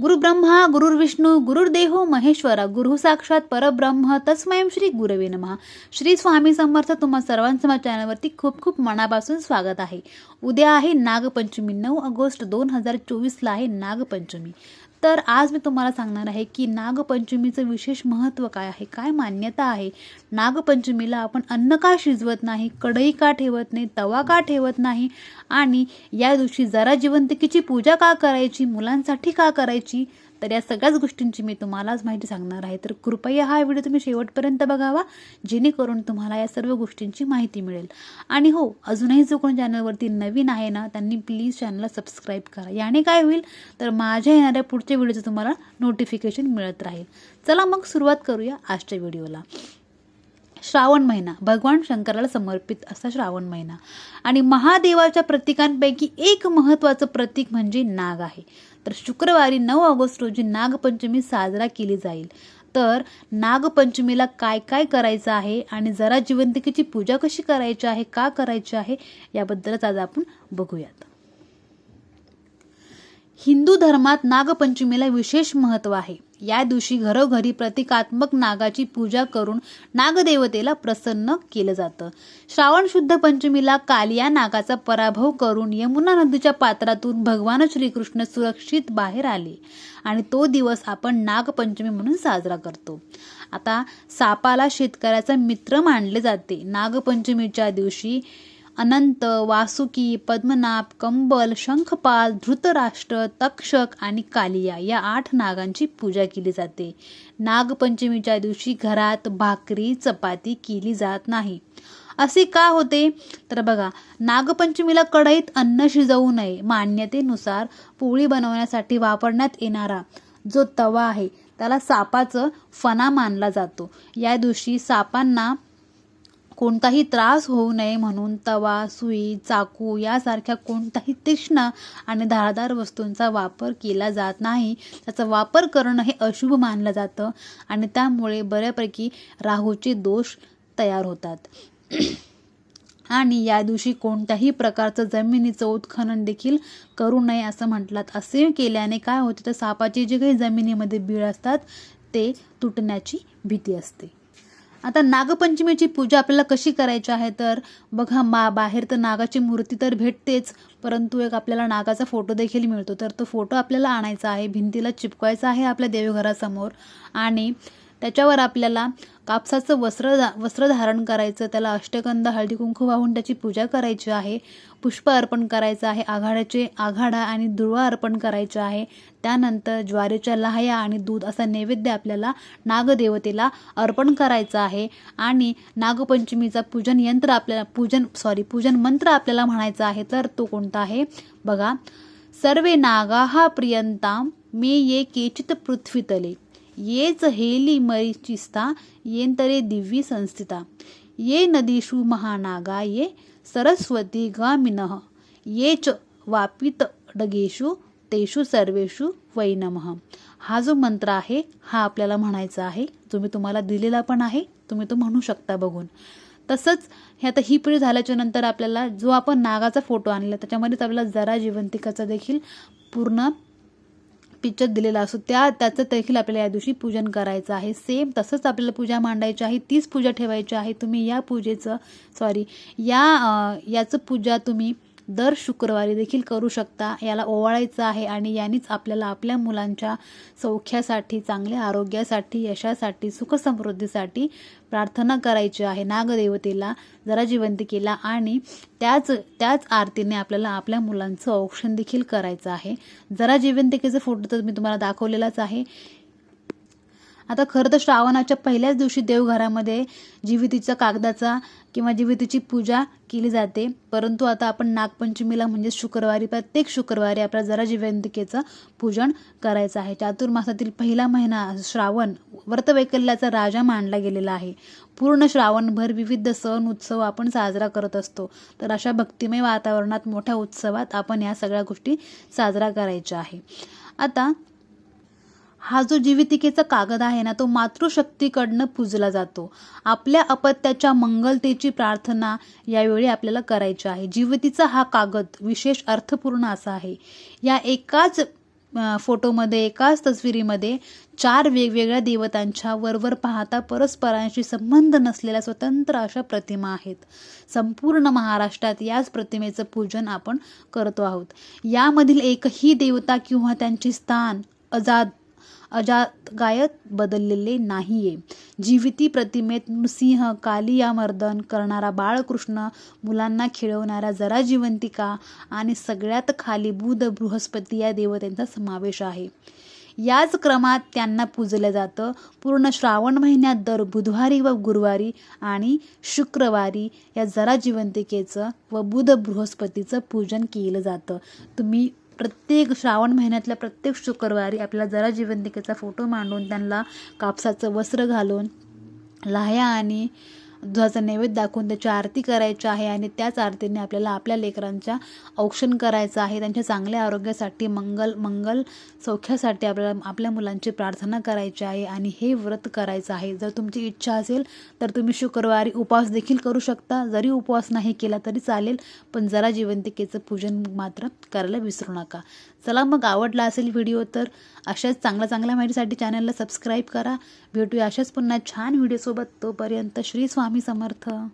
गुरुब्रह्मा गुरुर्विष्णू गुरुर्देहो महेश्वरा गुरु साक्षात परब्रह्म तस्मयम श्री गुरवे नमः. श्री स्वामी समर्थ तुम्हा सर्वांचं माझ्या चॅनलवरती खूप खूप मनापासून स्वागत आहे. उद्या आहे नागपंचमी नऊ ऑगस्ट दोन हजार चोवीसला आहे नागपंचमी. तर आज मी तुम्हाला सांगणार आहे की नागपंचमीचं विशेष महत्त्व काय आहे काय मान्यता आहे. नागपंचमीला आपण अन्न का शिजवत नाही कढई का ठेवत नाही तवा का ठेवत नाही आणि या दिवशी जरा जिवंतिकेची पूजा का करायची मुलांसाठी का करायची तर या सगळ्याच गोष्टींची मी तुम्हाला आज माहिती सांगणार आहे. तर कृपया हा व्हिडिओ तुम्ही शेवटपर्यंत बघावा जेणेकरून तुम्हाला या सर्व गोष्टींची माहिती मिळेल. आणि हो अजूनही जो कोण चॅनलवरती नवीन आहे ना त्यांनी प्लीज चॅनलला सबस्क्राईब करा. याने काय होईल? तर माझ्या येणाऱ्या पुढच्या व्हिडिओचं तुम्हाला नोटिफिकेशन मिळत राहील. चला मग सुरुवात करूया आजच्या व्हिडिओला. श्रावण महिना. भगवान शंकराला समर्पित असा श्रावण महिना. आणि महादेवाच्या प्रतीकांपैकी एक महत्त्वाचं प्रतीक म्हणजे नाग आहे. तर शुक्रवारी नऊ ऑगस्ट रोजी नागपंचमी साजरा केली जाईल. तर नागपंचमीला काय काय करायचं आहे आणि जरा जिवंतिकेची पूजा कशी करायची आहे का करायची आहे याबद्दलच आज आपण बघूयात. हिंदू धर्मात नागपंचमीला विशेष महत्त्व आहे. या दिवशी घरोघरी प्रतिकात्मक नागाची पूजा करून नागदेवतेला प्रसन्न केलं जातं. श्रावण शुद्ध पंचमीला कालिया नागाचा पराभव करून यमुना नदीच्या पात्रातून भगवान श्रीकृष्ण सुरक्षित बाहेर आले आणि तो दिवस आपण नागपंचमी म्हणून साजरा करतो. आता सापाला शेतकऱ्याचा मित्र मानले जाते. नागपंचमीच्या दिवशी अनंत वासुकी पद्मनाभ कंबल शंखपाल धृतराष्ट्र तक्षक आणि कालिया या आठ नागांची पूजा केली जाते. नागपंचमीच्या दिवशी घरात भाकरी चपाती केली जात नाही. असे का होते? तर बघा नागपंचमीला कढईत अन्न शिजवू नये. मान्यतेनुसार पोळी बनवण्यासाठी वापरण्यात येणारा जो तवा आहे त्याला सापाचं फणा मानला जातो. या दिवशी सापांना कोणताही त्रास होऊ नये म्हणून तवा सुई चाकू यासारख्या कोणताही तीक्ष्ण आणि धारदार वस्तूंचा वापर केला जात नाही. त्याचा वापर करणं हे अशुभ मानलं जातं आणि त्यामुळे बऱ्यापैकी राहूचे दोष तयार होतात. आणि या दिवशी कोणत्याही प्रकारचं जमिनीचं उत्खनन देखील करू नये असं म्हटलात असे केल्याने काय होते? तर सापाचे जे काही जमिनीमध्ये बीळ असतात ते तुटण्याची भीती असते. आता नागपंचमीची पूजा आपल्याला कशी करायची आहे तर? बघा मा बाहेर तर नागाची मूर्ती तर भेटतेच परंतु एक आपल्याला नागाचा फोटो देखील मिळतो. तर तो फोटो आपल्याला आणायचा आहे भिंतीला चिपकवायचा आहे आपल्या देवघरासमोर. आणि त्याच्यावर आपल्याला कापसाचं वस्त्र वस्त्र धारण करायचं त्याला अष्टगंध हळदी कुंकू वाहून त्याची पूजा करायची आहे पुष्प अर्पण करायचं आहे आघाड्याचे आघाडा आणि दुर्वा अर्पण करायचं आहे. त्यानंतर ज्वारीच्या लहाया आणि दूध असा नैवेद्य आपल्याला नागदेवतेला अर्पण करायचं आहे. आणि नागपंचमीचा पूजन यंत्र आपल्याला पूजन सॉरी पूजन मंत्र आपल्याला म्हणायचा आहे तर तो कोणता आहे? बघा सर्वे नागाहा प्रियंता मे ये केचित पृथ्वीतले. येच हेली मरिचिस्ता येंतरे दिव्यी संस्थिता। ये नदीषु महानागा ये सरस्वती गामिन। ये च वापित डगेषु तेषु सर्वेषु वै नमः। हा जो मंत्र आहे हा आपल्याला म्हणायचा आहे जो मी तुम्हाला दिलेला पण आहे तुम्ही तो म्हणू शकता बघून. तसंच हे आता ही पिढी झाल्याच्यानंतर आपल्याला जो आपण नागाचा फोटो आणला त्याच्यामध्येच आपल्याला जरा जिवंतिकाचा देखील पूर्ण पिक्चर दिलेला असतो. त्या त्याचं देखील आपल्याला या दिवशी पूजन करायचं आहे. सेम तसंच आपल्याला पूजा मांडायची आहे. तीच पूजा ठेवायची आहे. तुम्ही या पूजेचं सॉरी या याचं पूजा तुम्ही दर शुक्रवारी देखील करू शकता. याला ओवाळायचं आहे आणि यानेच आपल्याला आपल्या मुलांच्या सौख्यासाठी चांगल्या आरोग्यासाठी यशासाठी सुखसमृद्धीसाठी प्रार्थना करायची आहे. नागदेवतेला जरा जिवंतिकेला आणि त्याच त्याच आरतीने आपल्याला आपल्या मुलांचं औक्षण देखील करायचं आहे. जरा जिवंतिकेचं फोटो तर मी तुम्हाला दाखवलेलाच आहे. आता खरं तर श्रावणाच्या पहिल्याच दिवशी देवघरामध्ये जिवितीचा कागदाचा किंवा जीवितीची पूजा केली जाते. परंतु आता आपण नागपंचमीला म्हणजे शुक्रवारी प्रत्येक शुक्रवारी आपल्या जरा जिवंतिकेचं पूजन करायचं आहे. चातुर्मासातील पहिला महिना श्रावण व्रतवैकल्याचा राजा मानला गेलेला आहे. पूर्ण श्रावणभर विविध सण उत्सव आपण साजरा करत असतो. तर अशा भक्तिमय वातावरणात मोठ्या उत्सवात आपण या सगळ्या गोष्टी साजरा करायच्या आहे. आता हा जो जीवितिकेचा कागद आहे ना तो मातृशक्तीकडनं पूजला जातो. आपल्या अपत्याच्या मंगलतेची प्रार्थना यावेळी आपल्याला करायची आहे. जीवितीचा हा कागद विशेष अर्थपूर्ण असा आहे. या एकाच फोटोमध्ये एकाच तस्वीरीमध्ये चार वेगवेगळ्या देवतांच्या वरवर पाहता परस्परांशी संबंध नसलेल्या स्वतंत्र अशा प्रतिमा आहेत. संपूर्ण महाराष्ट्रात याच प्रतिमेचं पूजन आपण करतो आहोत. यामधील एकही देवता किंवा त्यांचे स्थान अजाद अजातगायत बदललेले बदललेले नाहीये. जीविती प्रतिमेत नृसिंह कालिया मर्दन करणारा बाळकृष्ण मुलांना खेळवणाऱ्या जरा जिवंतिका आणि सगळ्यात खाली बुध बृहस्पती या देवतांचा समावेश आहे. याच क्रमात त्यांना पूजलं जातं. पूर्ण श्रावण महिन्यात दर बुधवारी व गुरुवारी आणि शुक्रवारी या जरा जिवंतिकेचं व बुध बृहस्पतीचं पूजन केलं जातं. तुम्ही प्रत्येक श्रावण महिन्यातल्या प्रत्येक शुक्रवारी आपल्याला जरा जीवंतिकेचा फोटो मांडून त्यांना कापसाचं वस्त्र घालून लाह्या आणि दुधाचा नैवेद्य दाखवून त्याची आरती करायची आहे आणि त्याच आरतीने आपल्याला आपल्या लेकरांच्या औक्षण करायचं आहे. त्यांच्या चांगल्या आरोग्यासाठी मंगल मंगल सौख्यासाठी आपल्याला आपल्या मुलांची प्रार्थना करायची आहे आणि हे व्रत करायचं आहे. जर तुमची इच्छा असेल तर तुम्ही शुक्रवारी उपवास देखील करू शकता. जरी उपवास नाही केला तरी चालेल पण जरा जिवंतिकेचं पूजन मात्र करायला विसरू नका. चला मग आवडला असेल व्हिडिओ तर अशाच चांगल्या चांगल्या माहितीसाठी चॅनलला सबस्क्राईब करा. भेटूया अशाच पुन्हा छान व्हिडिओसोबत. तोपर्यंत श्री स्वामी स्वामी समर्थ.